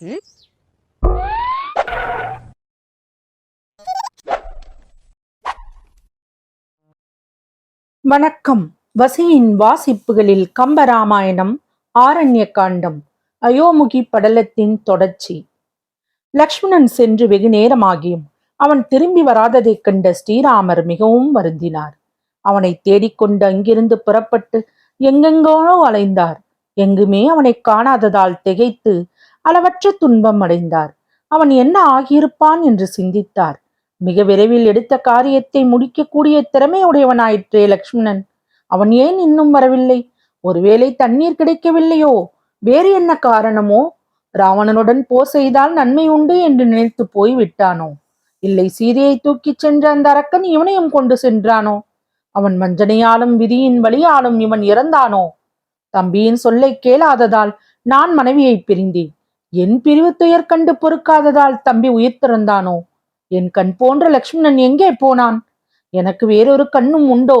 ம்? வணக்கம். வசியின் வாசிப்புகளில் கம்பராமாயணம் ஆரண்ய காண்டம் அயோமுகி படலத்தின் தொடர்ச்சி. லக்ஷ்மணன் சென்று வெகு நேரமாகியும் அவன் திரும்பி வராததைக் கண்ட ஸ்ரீராமர் மிகவும் வருந்தினார். அவனை தேடிக்கொண்டு அங்கிருந்து புறப்பட்டு எங்கெங்கோ அலைந்தார். எங்குமே அவனை காணாததால் திகைத்து அளவற்ற துன்பம் அடைந்தார். அவன் என்ன ஆகியிருப்பான் என்று சிந்தித்தார். மிக விரைவில் எடுத்த காரியத்தை முடிக்கக்கூடிய திறமையுடையவனாயிற்றே லக்ஷ்மணன். அவன் ஏன் இன்னும் வரவில்லை? ஒருவேளை தண்ணீர் கிடைக்கவில்லையோ? வேறு என்ன காரணமோ? ராவணனுடன் போர் செய்தால் நன்மை உண்டு என்று நினைத்து போய் விட்டானோ? இல்லை சீதையை தூக்கிச் சென்ற அந்த அரக்கன் இவனையும் கொண்டு சென்றானோ? அவன் வஞ்சனையாலும் விதியின் வழியாலும் இவன் இறந்தானோ? தம்பியின் சொல்லை கேளாததால் நான் மனைவியை பிரிந்தேன். என் பிரிவு துயர் கண்டு பொறுக்காததால் தம்பி உயிர்த்திறந்தானோ? என் கண் போன்ற லக்ஷ்மணன் எங்கே போனான்? எனக்கு வேறொரு கண்ணும் உண்டோ?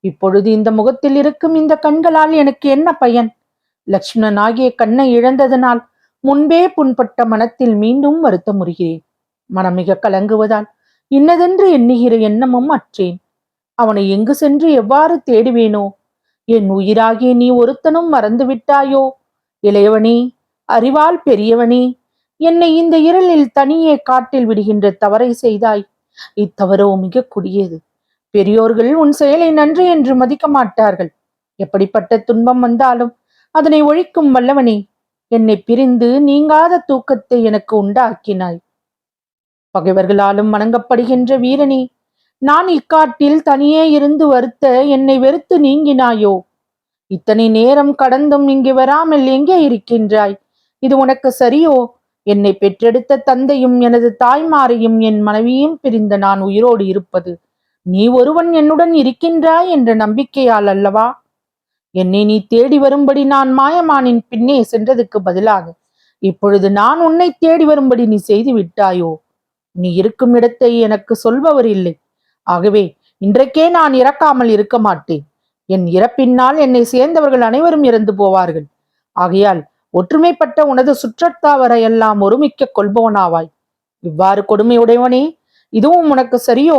இப்பொழுது இந்த முகத்தில் இருக்கும் இந்த கண்களால் எனக்கு என்ன பயன்? லக்ஷ்மணன் ஆகிய கண்ணை இழந்ததனால் முன்பே புண்பட்ட மனத்தில் மீண்டும் வருத்தமுறுகிறேன் மனம் மிக கலங்குவதால் இன்னதென்று எண்ணுகிற எண்ணமும் அற்றேன். அவனை எங்கு சென்று எவ்வாறு தேடுவேனோ? என் உயிராகிய நீ ஒருத்தனும் மறந்து விட்டாயோ இளையவனே அறிவால் பெரியவனே என்னை இந்த இருளில் தனியே காட்டில் விடுகின்ற தவறை செய்தாய். இத்தவறோ மிக கொடியது. பெரியோர்கள் உன் செயலை நன்று என்று மதிக்க மாட்டார்கள். எப்படிப்பட்ட துன்பம் வந்தாலும் அதனை ஒழிக்கும் வல்லவனே என்னை பிரிந்து நீங்காத தூக்கத்தை எனக்கு உண்டாக்கினாய். பகைவர்களாலும் வணங்கப்படுகின்ற வீரனே நான் இக்காட்டில் தனியே இருந்து வருத்த என்னை வெறுத்து நீங்கினாயோ? இத்தனை நேரம் கடந்தும் இங்கு வராமல் எங்கே இருக்கின்றாய்? இது உனக்கு சரியோ? என்னை பெற்றெடுத்த தந்தையும் எனது தாய்மாரையும் என் மனைவியும் பிரிந்த நான் உயிரோடு இருப்பது. நீ ஒருவன் என்னுடன் இருக்கின்றாய் என்ற நம்பிக்கையால் அல்லவா? என்னை நீ தேடி வரும்படி நான் மாயமானின் பின்னே சென்றதுக்கு பதிலாக இப்பொழுது நான் உன்னை தேடி வரும்படி நீ செய்து விட்டாயோ? நீ இருக்கும் இடத்தை எனக்கு சொல்பவர் இல்லை. ஆகவே இன்றைக்கே நான் இறக்காமல் இருக்க மாட்டேன். என் இறப்பினால் என்னை சேர்ந்தவர்கள் அனைவரும் இறந்து போவார்கள். ஆகையால் ஒற்றுமைப்பட்ட உனது சுற்றத்தாவரையெல்லாம் ஒருமிக்க கொள்பவனாவாய். இவ்வாறு கொடுமையுடையவனே இதுவும் உனக்கு சரியோ?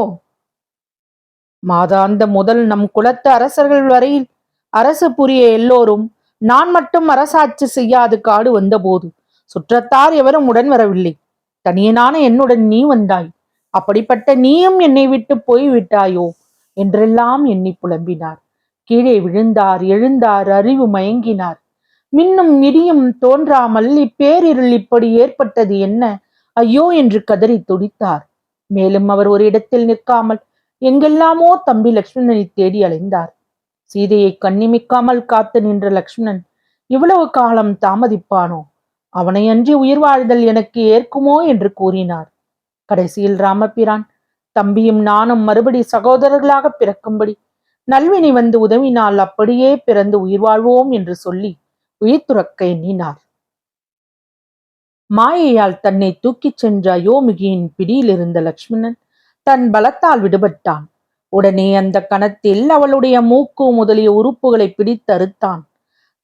மாதாந்த முதல் நம் குலத்து அரசர்கள் வரையில் அரசு புரிய எல்லோரும் நான் மட்டும் அரசாட்சி செய்யாது காடு வந்தபோது சுற்றத்தார் எவரும் உடன் வரவில்லை. தனியனான என்னுடன் நீ வந்தாய். அப்படிப்பட்ட நீயும் என்னை விட்டு போய் விட்டாயோ என்றெல்லாம் எண்ணி புலம்பினார். கீழே விழுந்தார் எழுந்தார் அறிவு மயங்கினார். மின்னும் இடியும் தோன்றாமல் இப்பேரிருள் இப்படி ஏற்பட்டது என்ன? ஐயோ என்று கதறி துடித்தார். மேலும் அவர் ஒரு இடத்தில் நிற்காமல் எங்கெல்லாமோ தம்பி லக்ஷ்மணனை தேடி அலைந்தார். சீதையை கண்ணிமிக்காமல் காத்து நின்ற லக்ஷ்மணன் இவ்வளவு காலம் தாமதிப்பானோ? அவனை அன்றி உயிர் வாழ்தல் எனக்கு ஏற்குமோ? என்று கூறினார். கடைசியில் ராமபிரான் தம்பியும் நானும் மறுபடி சகோதரர்களாக பிறக்கும்படி நல்வினை வந்து உதவினால் அப்படியே பிறந்து உயிர் வாழ்வோம் என்று சொல்லி உயிர் துறக்க எண்ணினார் மாயையால் தன்னை தூக்கிச் சென்ற அயோமிகியின் பிடியில் இருந்த லக்ஷ்மணன் தன் பலத்தால் விடுபட்டான். உடனே அந்த கணத்தில் அவளுடைய மூக்கு முதலிய உறுப்புகளை பிடித்தறுத்தான்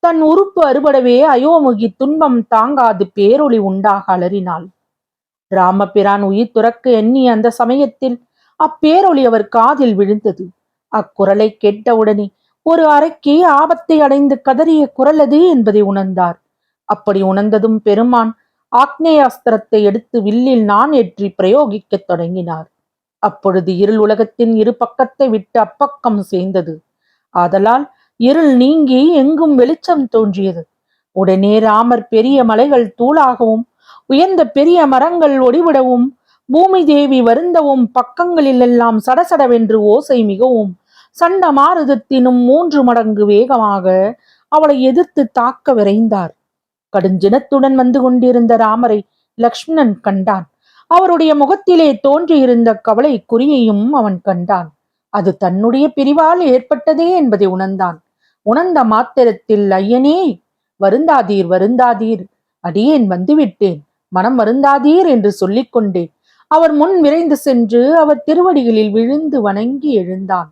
தன் உறுப்பு அறுபடவே அயோமுகி துன்பம் தாங்காது பேரொளி உண்டாக அலறினாள். ராமபிரான் உயிர் துறக்க எண்ணி அந்த சமயத்தில் அப்பேரொளி அவர் காதில் விழுந்தது. அக்குரலை கேட்டவுடனே ஒரு அறைக்கு ஆபத்தை அடைந்து கதறிய குரல் அது என்பதை உணர்ந்தார். அப்படி உணர்ந்ததும் பெருமான் ஆக்னேயாஸ்திரத்தை எடுத்து வில்லில் நான் ஏற்றி பிரயோகிக்கத் தொடங்கினார். அப்பொழுது இருள் உலகத்தின் இரு பக்கத்தை விட்டு அப்பக்கம் சேர்ந்தது. ஆதலால் இருள் நீங்கி எங்கும் வெளிச்சம் தோன்றியது. உடனே ராமர் பெரிய மலைகள் தூளாகவும் உயர்ந்த பெரிய மரங்கள் ஒடிவிடவும் பூமி தேவி வருந்தவும் பக்கங்களிலெல்லாம் சடசடவென்று ஓசை மிகவும் சண்ட மாருதத்தினும் மூன்று மடங்கு வேகமாக அவளை எதிர்த்து தாக்க விரைந்தார். கடுஞ்சினத்துடன் வந்து கொண்டிருந்த ராமரை லக்ஷ்மணன் கண்டான். அவருடைய முகத்திலே தோன்றியிருந்த கவலை குறியையும் அவன் கண்டான். அது தன்னுடைய பிரிவால் ஏற்பட்டதே என்பதை உணர்ந்தான். உணர்ந்த மாத்திரத்தில் ஐயனே வருந்தாதீர் வருந்தாதீர். அடியேன் வந்துவிட்டேன். மனம் வருந்தாதீர் என்று சொல்லிக்கொண்டே அவர் முன் விரைந்து சென்று அவர் திருவடிகளில் விழுந்து வணங்கி எழுந்தான்.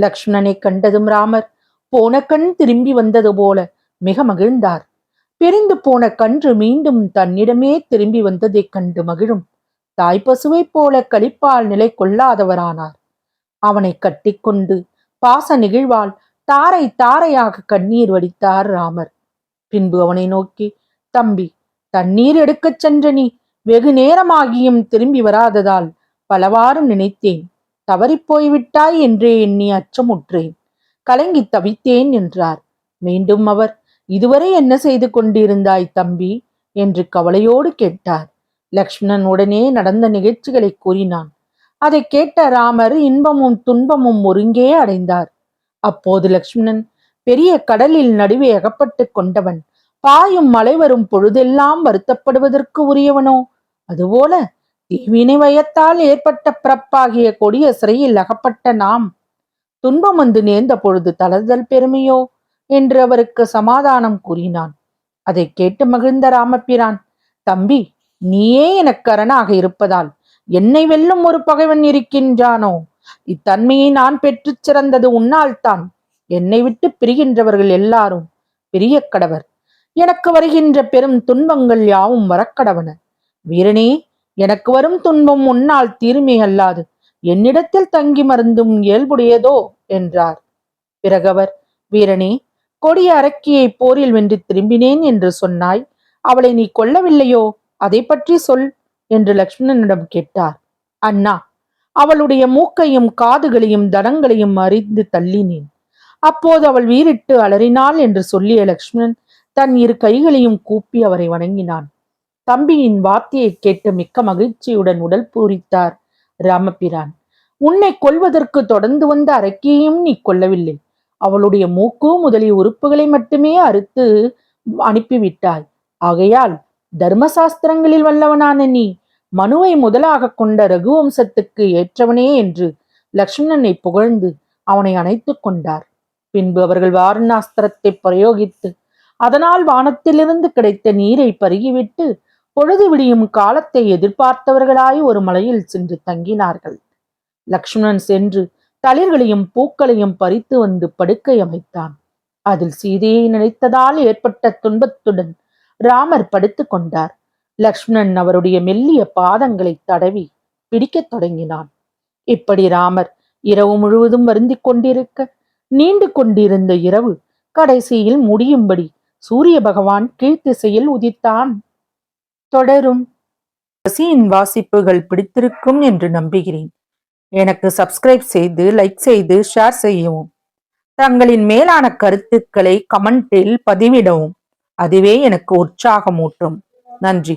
லக்ஷ்மணனை கண்டதும் ராமர் போன கண் திரும்பி வந்தது போல மிக மகிழ்ந்தார். பிரிந்து போன கன்று மீண்டும் தன்னிடமே திரும்பி வந்ததைக் கண்டு மகிழும். தாய்ப்பசுவைப் போல கழிப்பால் நிலை கொள்ளாதவரானார். அவனை கட்டிக்கொண்டு பாச நிகழ்வால் தாரை தாரையாக கண்ணீர் வடித்தார் ராமர். பின்பு அவனை நோக்கி தம்பி தண்ணீர் எடுக்கச் சென்ற நீ வெகு நேரமாகியும் திரும்பி வராததால் பலவாறு நினைத்தேன். தவறிப்போய்விட்டாய் என்றே எண்ணி அச்சமுற்றேன். கலங்கி தவித்தேன் என்றார். மீண்டும் அவர் இதுவரை என்ன செய்து கொண்டிருந்தாய் தம்பி? என்று கவலையோடு கேட்டார். லக்ஷ்மணன் உடனே நடந்த நிகழ்ச்சிகளை கூறினான். அதை கேட்ட ராமர் இன்பமும் துன்பமும் ஒருங்கே அடைந்தார். அப்போது லக்ஷ்மணன் பெரிய கடலில் நடுவே அகப்பட்டு கொண்டவன் பாயும் மலை வரும் பொழுதெல்லாம் வருத்தப்படுவதற்கு உரியவனோ? அதுபோல தீவினை வயத்தால் ஏற்பட்ட பிறப்பாகிய கொடிய சிறையில் அகப்பட்ட நாம் துன்பம் வந்து நேர்ந்த பொழுது தளர்தல் பெருமையோ? என்று அவருக்கு சமாதானம் கூறினான். அதை கேட்டு மகிழ்ந்த ராமபிரான் தம்பி நீயே எனக்கு அரணாக இருப்பதால் என்னை வெல்லும் ஒரு பகைவன் இருக்கின்றானோ? இத்தன்மையை நான் பெற்றுச் சிறந்தது உன்னால்தான். என்னை விட்டு பிரிகின்றவர்கள் எல்லாரும் பிரிய கடவர் எனக்கு வருகின்ற பெரும் துன்பங்கள் யாவும் வரக்கடவன. வீரனே எனக்கு வரும் துன்பம் உன்னால் தீர்மை அல்லாது. என்னிடத்தில் தங்கி மருந்தும் இயல்புடையதோ? என்றார். பிறகவர் வீரனே கொடிய அரக்கியை போரில் வென்று திரும்பினேன் என்று சொன்னாய். அவளை நீ கொல்லவில்லையோ? அதை பற்றி சொல் என்று லக்ஷ்மணனிடம் கேட்டார். அண்ணா அவளுடைய மூக்கையும் காதுகளையும் தடங்களையும் அறிந்து தள்ளினேன். அப்போது அவள் வீரிட்டு அலறினாள் என்று சொல்லிய லக்ஷ்மணன் தன் இரு கைகளையும் கூப்பி அவரை வணங்கினான். தம்பியின் வார்த்தையை கேட்டு மிக்க மகிழ்ச்சியுடன் உடல் பூரித்தார் ராமபிரான். உன்னை கொல்வதற்கு தொடர்ந்து வந்த அரக்கியையும் நீ கொல்லவில்லை. அவளுடைய மூக்கு முதலிய உறுப்புகளை மட்டுமே அறுத்து அனுப்பிவிட்டாய். ஆகையால் தர்மசாஸ்திரங்களில் வல்லவனான நீ மனுவை முதலாக கொண்ட ரகுவம்சத்துக்கு ஏற்றவனே என்று லக்ஷ்மணனை புகழ்ந்து அவனை அணைத்துக் கொண்டார். பின்பு அவர்கள் வாரணாஸ்திரத்தை பிரயோகித்து அதனால் வானத்திலிருந்து கிடைத்த நீரை பருகிவிட்டு பொழுது விடியும் காலத்தை எதிர்பார்த்தவர்களாய் ஒரு மலையில் சென்று தங்கினார்கள். லக்ஷ்மணன் சென்று தளிர்களையும் பூக்களையும் பறித்து வந்து படுக்கை அமைத்தான். அதில் சீதையை நினைத்ததால் ஏற்பட்ட துன்பத்துடன் ராமர் படுத்துக் கொண்டார். லக்ஷ்மணன் அவருடைய மெல்லிய பாதங்களை தடவி பிடிக்கத் தொடங்கினான். இப்படி ராமர் இரவு முழுவதும் வருந்திக் கொண்டிருக்க நீண்டு கொண்டிருந்த இரவு கடைசியில் முடியும்படி சூரிய பகவான் கீழ்த்திசையில் உதித்தான். தொடரும். ரசியின் வாசிப்புகள் பிடித்திருக்கும் என்று நம்புகிறேன். எனக்கு சப்ஸ்கிரைப் செய்து லைக் செய்து ஷேர் செய்யவும். தங்களின் மேலான கருத்துக்களை கமெண்டில் பதிவிடவும். அதுவே எனக்கு உற்சாகமூட்டும். நன்றி.